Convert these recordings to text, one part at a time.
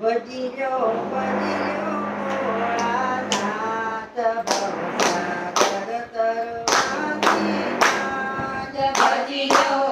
ભજીલો ભજીલો Bholanath ભવસાગર ભજીલો ભજીલો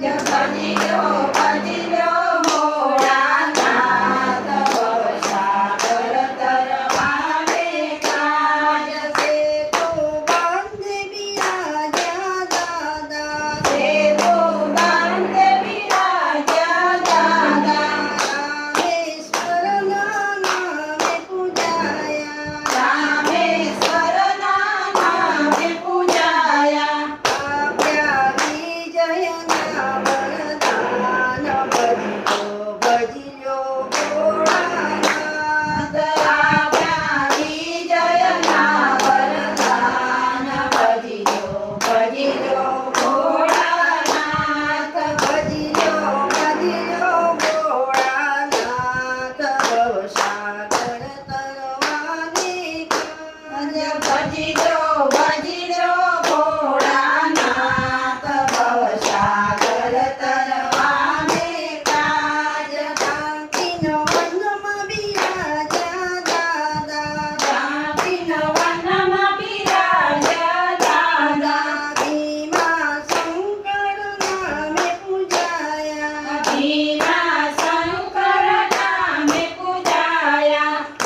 やっぱりよ、やっぱりよ。 ย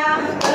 Yeah.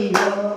Hallelujah.